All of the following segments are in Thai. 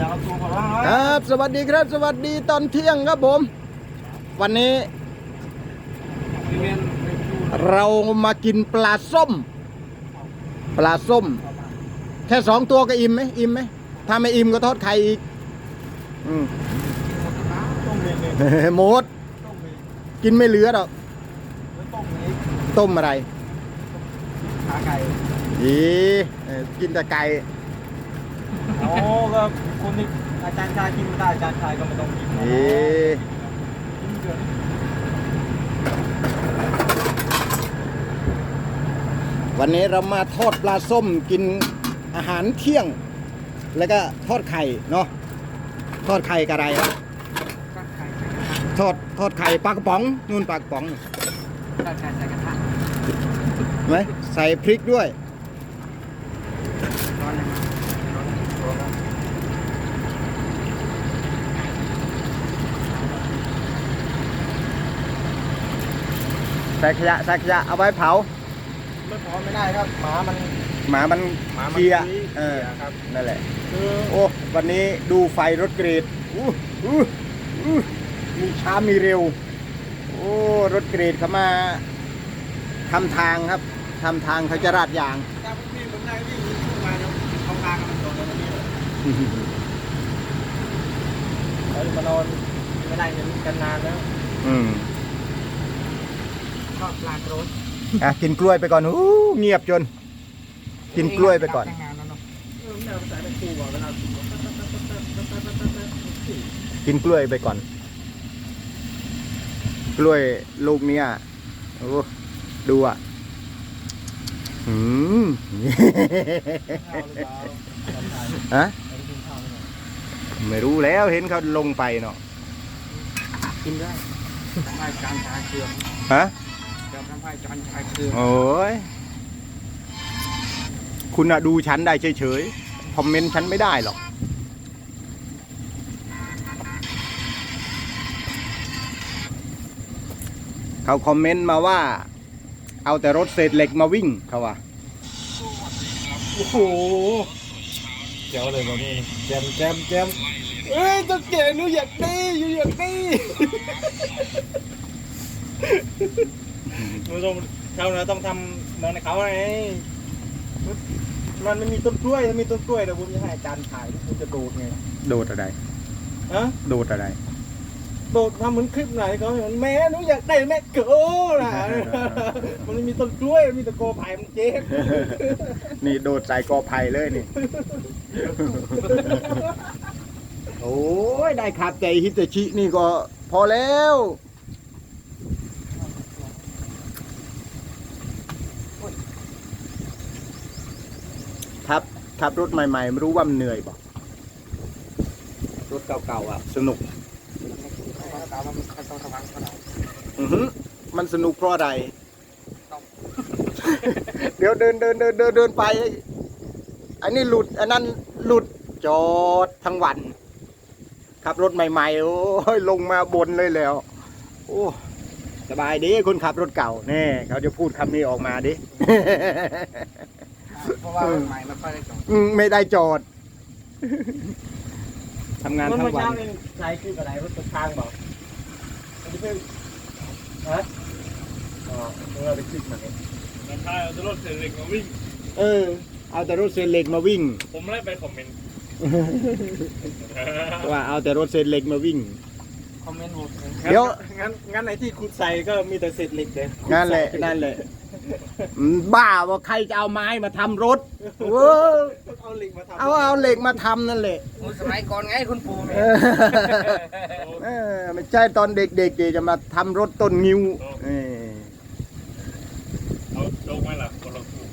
ครับสวัสดีครับสวัสดีตอนเที่ยงครับผม วันนี้เรียนเรียนดูเรามากินปลาส้ม ปลาส้ม แค่สองตัวก็อิ่มไหมอิ่มไหมถ้าไม่อิ่มก็ทอดไข่อีกอืมต้มเรียนเลยหมดต้มเลยกินไม่เหลือหรอกแล้วต้มนี้ต้มอะไรขาไก่อีเอ่อกินแต่ไก่โอ้ก็คนที่อาจารย์ชายกินไม่ได้อาจารย์ชายก็ไม่ต้องกินอีกินเดือนวันนี้เรามาทอดปลาส้มกินอาหารเที่ยง แล้วก็ทอดไข่เนาะทอดไข่กับอะไรอะขาไก่ทอดทอดไข่ปลากระป๋องนู่นปลากระป๋องขาไก่ใส่กระทะเห็นไหมใส่พริกด้วย ร้อนยังร้อนร้อน ใส่ขยะใส่ขยะเอาไว้เผา ไม่พอไม่ได้ครับหมามันหมามันหมามันเคลียร์ขี้เออเกียจครับนั่นแหละ คือโอ้ วันนี้ดูไฟรถเกรดอู้อู้อู้มีช้ามีเร็ว โอ้ รถเกรดเขามาทำทางครับทำทางเขาจะราดยาง ถ้าพวกพี่ผมได้วิ่งขึ้นมาแล้วเข้าทางมันโดนแล้วนี่เลยเรามานอนไม่ได้กันนานแล้วอืม ชอบปลาโรสอะกินกล้วยไปก่อนอู้เงียบจน กินกล้วยไปก่อนเออไม่เอาภาษาเป็นครูก่อนเวลากินกล้วยไปก่อน กล้วยลูกเนี้ยโอ้ดูอะอืมฮะไม่รู้แล้วเห็นเขาลงไปเนาะกินได้ทำให้จานชายเคืองฮะจะ ทำให้จานชายเคืองโอ้ยคุณอะดูฉันได้เฉยๆคอมเมนต์ฉันไม่ได้หรอกเขาคอมเมนต์มาว่า เอาแต่รถเศษเหล็กมาวิ่งเขาว่าโอ้โหเจ๋วเลยวันนี้แจมแจมแจมเอ้ยตัวเก๋หนูอยากดีอยู่อยากดี หนูต้องเขาเนะต้องทำเหมือนเขาไงมันไม่มีต้นกล้วยถ้ามีต้นกล้วยเดี๋ยวผมจะให้อาจารย์ถ่ายผมจะโดดไงโดดอะไรฮะโดดอะไร โดดทำเหมือนคลิปไหนเขาเห็นแม่หนูอยากได้แม่โกนะมันไม่มีต้นกล้วยมันมีแต่โกไผ่มันเจ๊กนี่โดดใส่กอไผ่เลยนี่ โอ้ยได้ขาดใจฮิตาชินี่ก็พอแล้ว ครับขับรถใหม่ๆไม่รู้ว่ามันเหนื่อยบอกรถเก่าๆอะสนุกอือหือมันสนุกเพราะอะไร เดี๋ยวเดินเดินเดินเดินเดินไป อันนี้หลุด อันนั้นหลุดจอดทั้งวัน ขับรถใหม่ๆ โอ้ยลงมาบนเลยแล้ว โอ้สบายดีคนขับรถเก่าแน่เขาจะพูดคำนี้ออกมาดิ เพราะว่าใหม่ไม่ค่อยได้จอดอืมไม่ได้จอด ทำงานเมื่ทั้องวันเช้าเองใช้คลิปอะไรรถทางบอกอันนี้เป็นฮะอ๋อเมื่อไปคลิปมาเนี่ยมันใช่เอารถเศษเหล็กมาวิ่ง เออ เอาแต่รถเซนเหล็กมาวิ่ง ผมไม่ได้ไปคอมเมนต์ว่าเอาแต่รถเซนเหล็กมาวิ่ง คอมเมนต์หมดเดี๋ยวงั้นงั้นไหนที่คุณใส่ก็มีแต่เศษเหล็กเด้นั่นแหละ นั่นแหละอืม บ้าว่าใครจะเอาไม้มาทำรถเว้อเอาเหล็กมาทำเอาเอาเหล็กมาทำนั่นแหละสมัยก่อนไงคุณปู่เออเออไม่ใช่ตอนเด็กๆจะมาทำรถต้นงิ้วเออเอาโจ๊กไหมล่ะคนละคู่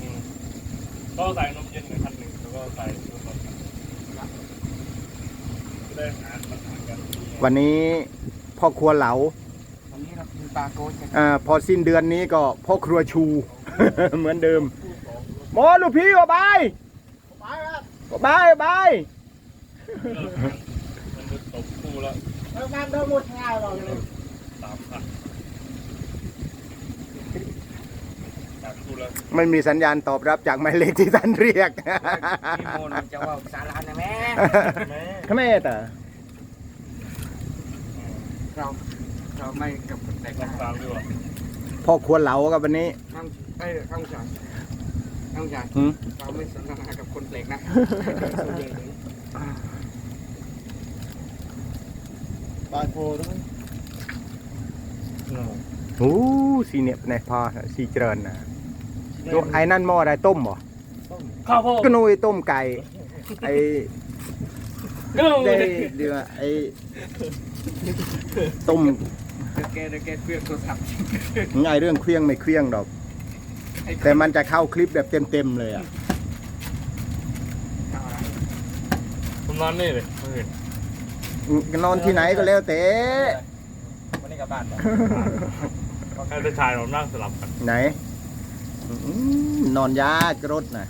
อืมก็ใส่นมเย็นหนึ่งพันหนึ่งแล้วก็ใส่นมสดครับจะได้หาปัญหากัน วันนี้ พ่อครัวเหลาวันนี้เรากินปลาโก้กันอ่าพอสิ้นเดือนนี้ก็พ่อครัวชู เหมือนเดิมหมอลูกพี่ว่าบายไปครับว่าบายบายมันจะตกคู่ละแล้วงานเดิมหมดง่ายเราเลยสามพันตัดดูแล้วไม่มีสัญญาณตอบรับจากหมายเลขที่ท่านเรียก พี่โมนจะว่าสารานะแม่ แม่ขแม่แต่ เราเราไม่กับคนแต่งลองตามดีกว่าพ่อควรเหลากับวันนี้ข้างเอ้ยข้างชายข้างชายหืมเราไม่สนทนากับคนแปลกนะปลายโพด้วย โอ้สีเนียบในพอสีเจริญนะโอ้ไอ้นั่นหม้ออะไรต้มบ่ข้าวโพดก็นุยต้มไก่ไอ้ก็ได้เดือไอ้ ต้มเดี๋ยวแกเดี๋ยวแกเพื่อนโทรศัพท์ไงเรื่องเครื่องไม่เครื่องดอก ไอ้แต่มันจะเข้าคลิปแบบเต็มๆเลยอะข่าวอะไรผมนอนนี่เลยไม่เห็นนอนที่ไหนก็แล้วแต่ วันนี้กลับบ้านบ่ให้ไปชายเรานั่งสลับกันไหนอืมนอนยากรถนะ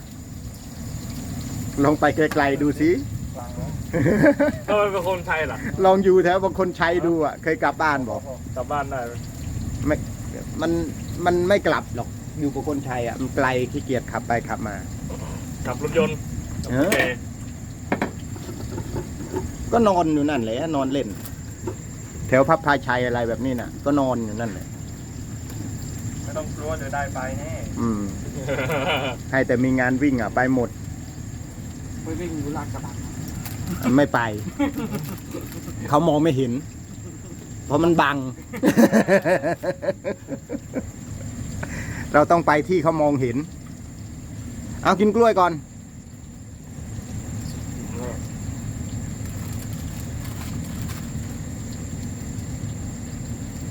ลองไปไกลๆดูสิ ก็เป็นคนไทยล่ะลองอยู่แถวบางคนใช้ดูอะ เคยกลับบ้านบอกกลับบ้านได้ไหมไม่มันมันไม่กลับหรอกอยู่กับคนชัยอะมันไกลขี้เกียจขับไปขับมาขับรถยนต์เออโอเคก็นอนอยู่นั่นแหละนอนเล่น แถวพับพาชัยอะไรแบบนี้น่ะ ก็นอนอยู่นั่นแหละไม่ต้องกลัวเดี๋ยวได้ไปแน่อืม ให้แต่มีงานวิ่งอะไปหมด ไปวิ่งอยู่ลาดกระบัง ไม่ไป เขามองไม่เห็น เพราะมันบัง เราต้องไปที่เขามองเห็น เอากินกล้วยก่อน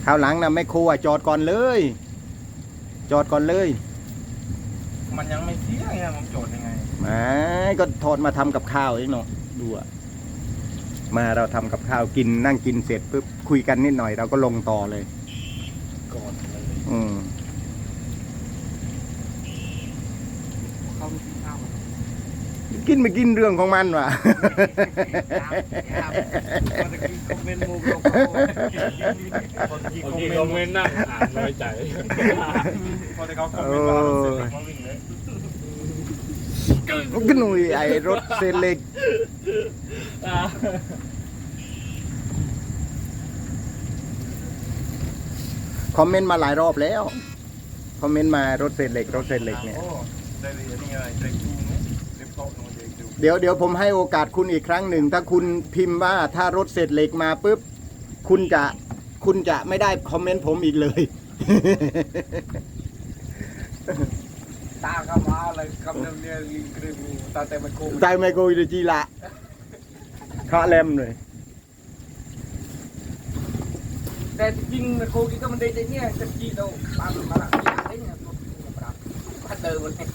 คราวหลังนะไม่ครัวจอดก่อนเลย จอดก่อนเลยมันยังไม่เที่ยงเนี่ยผมโจทย์ยังไงไม่ก็ถอดมาทำกับข้าวเองเนาะ ดูอะมาเราทำกับข้าวกินนั่งกินเสร็จปุ๊บคุยกันนิดหน่อยเราก็ลงต่อเลยก่อนเลยอืมเขาไม่กินข้าวกันกินไม่กินเรื่องของมันว่ะมันจะกินคอมเมนต์มูกโลโก้บางทีคอมเมนต์นั่งอ่านน้อยใจพอแต่เขาคอมเมนต์มาเราเสร็จเลยมาวิ่งเลย ก็หนุยไอรถเซเล็กคอมเมนต์มาหลายรอบแล้ว คอมเมนต์มารถเซนเล็ก รถเซนเล็กเนี่ยเลยนี่อะไรเด็กดูเนี่ยเด็กโต๊ะนอนเด็กดูเดี๋ยวเดี๋ยวผมให้โอกาสคุณอีกครั้งหนึ่ง ถ้าคุณพิมพ์ว่าถ้ารถเสร็จเหล็กมาปุ๊บ คุณจะคุณจะไม่ได้คอมเมนต์ผมอีกเลย ตาเข้ามาเลยคำเดิมเนี่ยลิงกรึงตาแต่มันโกงใจไม่โกยจีละเคาะเล่มเลยแต่จริงๆมันโกงกี่ก็มันได้แต่เนี่ยจะกี่เราตามมาละกี่ได้เนี่ยรถมันปรับพัดเดิมมันเนี่ย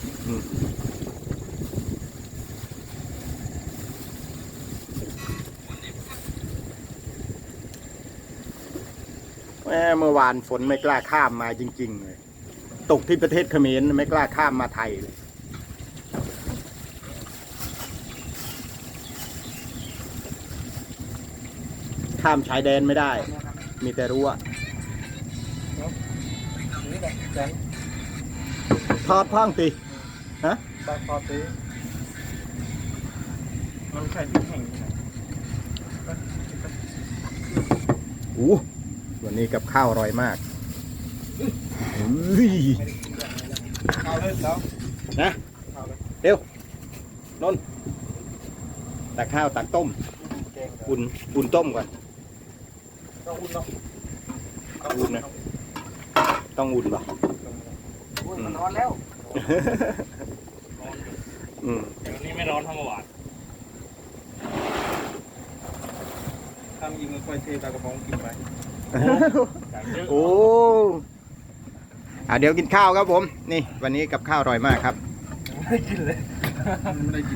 แหมเมื่อวานฝนไม่กล้าข้ามมาจริง ๆ เลย ตกที่ประเทศเขมรไม่กล้าข้ามมาไทยเลยข้ามชายแดนไม่ได้ มีแต่รั้วนี่แหละแสนทอดพ่องติฮะบางพอตื้อมันใช่ที่แห่งอู้วันนี้กับข้าวอร่อยมากอุ้ย เอาเลยแล้วนะเอาเลยเร็วนนท์ตักข้าวตักต้มแกงอุ่นอุ่นต้มก่อนต้องอุ่นเนาะอุ่นนะต้องอุ่นป่ะอุ้ยมันร้อนแล้วอืมเดี๋ยวนี้ไม่ร้อนเท่าเมื่อวานทำยิงมันค่อยเทตากระป๋องกินไปแต่เยอะโอ้ อะเดี๋ยวกินข้าวครับผม นี่ วันนี้กับข้าวอร่อยมากครับ ไม่ได้กินเลยไม่ได้กิน